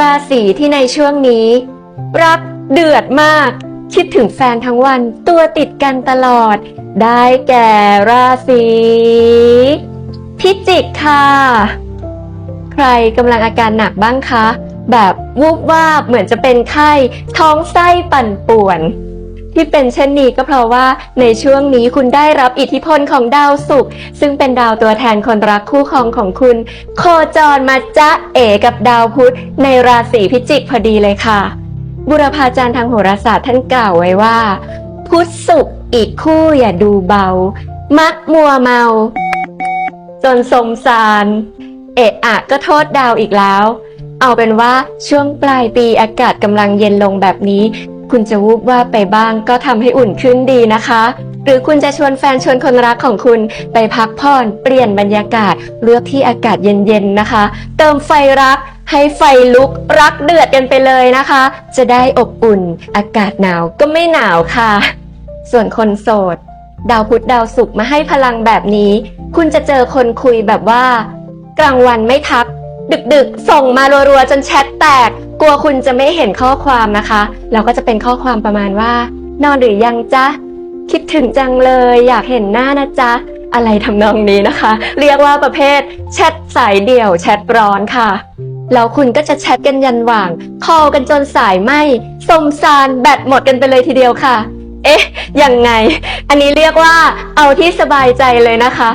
ราศีที่ในช่วงนี้ รักเดือดมาก คิดถึงแฟนทั้งวันตัวติดกันตลอด ได้แก่ราศีพิจิกค่ะ ใครกำลังอาการหนักบ้างคะ แบบวูบวาบเหมือนจะเป็นไข้ ท้องไส้ปั่นป่วน ที่เป็นเช่นนี้ก็เพราะว่าในช่วงนี้คุณได้รับอิทธิพลของดาวศุกร์ซึ่งเป็นดาวตัวแทนคนรักคู่ครองของคุณ โคจรมาจ๊ะเอกับดาวพุธในราศีพิจิกพอดีเลยค่ะ บุรพาจารย์ทางโหราศาสตร์ท่านกล่าวไว้ว่า พุธศุกร์อีกคู่อย่าดูเบา มักมัวเมา จนสมสาร เอะอะก็โทษดาวอีกแล้ว เอาเป็นว่าช่วงปลายปีอากาศกำลังเย็นลงแบบนี้ คุณจะวูบว่าไปบ้างก็ทำให้อุ่นขึ้นดีนะคะ หรือคุณจะชวนแฟนชวนคนรักของคุณไปพักผ่อน เปลี่ยนบรรยากาศ เลือกที่อากาศเย็นๆนะคะ เติมไฟรักให้ไฟลุกรักเดือดกันไปเลยนะคะ จะได้อบอุ่น อากาศหนาวก็ไม่หนาวค่ะ ส่วนคนโสด ดาวพุธดาวศุกร์มาให้พลังแบบนี้ คุณจะเจอคนคุยแบบว่า กลางวันไม่ทัก ดึกๆ ส่งมารัวๆ จนแชทแตก กลัวคุณจะไม่เห็นข้อความนะคะแล้วก็จะเป็นข้อความประมาณว่า นอนหรือยังจ๊ะ คิดถึงจังเลย อยากเห็นหน้านะจ๊ะ อะไรทำนองนี้นะคะ เรียกว่าประเภทแชทสายเดี่ยวแชทร้อนค่ะ แล้วคุณก็จะแชทกันยันหว่าง คอลกันจนสายไหมสมซานแบตหมดกันไปเลยทีเดียวค่ะ เอ๊ะ ยังไง อันนี้เรียกว่าเอาที่สบายใจเลยนะคะ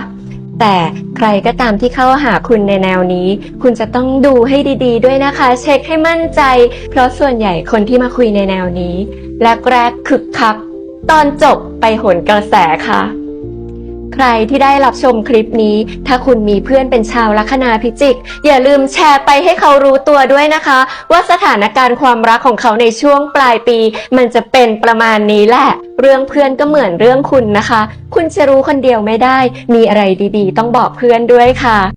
แต่ใครก็ตามที่เข้าหาคุณในแนวนี้ คุณจะต้องดูให้ดี ๆ ด้วยนะคะ เช็คให้มั่นใจ เพราะส่วนใหญ่คนที่มาคุยในแนวนี้แรกๆคึกคัก ตอนจบไปโหนกระแสค่ะ ใครที่ได้รับชมคลิปนี้ ถ้าคุณมีเพื่อนเป็นชาวลัคนาพิจิก อย่าลืมแชร์ไปให้เขารู้ตัวด้วยนะคะ ว่าสถานการณ์ความรักของเขาในช่วงปลายปี มันจะเป็นประมาณนี้แหละ เรื่องเพื่อนก็เหมือนเรื่องคุณนะคะ คุณจะรู้คนเดียวไม่ได้ มีอะไรดีๆ ต้องบอกเพื่อนด้วยค่ะ